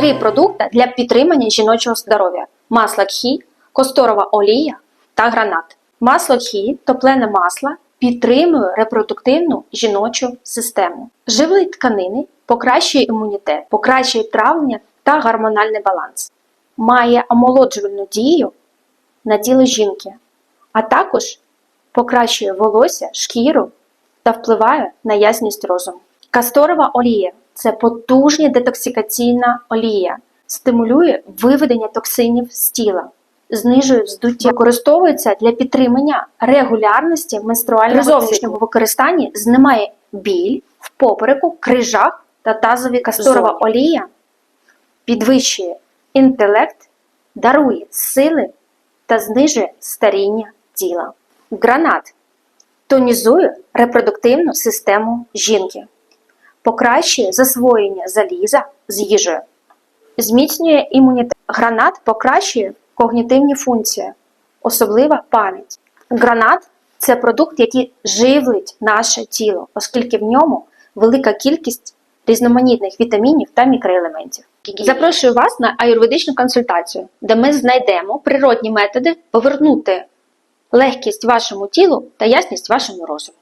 Три продукти для підтримання жіночого здоров'я: масло кхі, косторова олія та гранат. Масло кхі, топлене масло, підтримує репродуктивну жіночу систему. Живлить тканини, покращує імунітет, покращує травлення та гормональний баланс. Має омолоджувальну дію на тіло жінки, а також покращує волосся, шкіру та впливає на ясність розуму. Касторова олія це потужна детоксикаційна олія, стимулює виведення токсинів з тіла, знижує вздуття, використовується для підтримання регулярності менструального При зовнішньому використанні знімає біль в попереку, крижах та тазові касторова олія. Підвищує інтелект, дарує сили та знижує старіння тіла. Гранат. Тонізує репродуктивну систему жінки, покращує засвоєння заліза з їжею, зміцнює імунітет. Гранат покращує когнітивні функції, особлива пам'ять. Гранат це продукт, який живлить наше тіло, оскільки в ньому велика кількість різноманітних вітамінів та мікроелементів. Запрошую вас на аюрведичну консультацію, де ми знайдемо природні методи повернути легкість вашому тілу та ясність вашому розуму.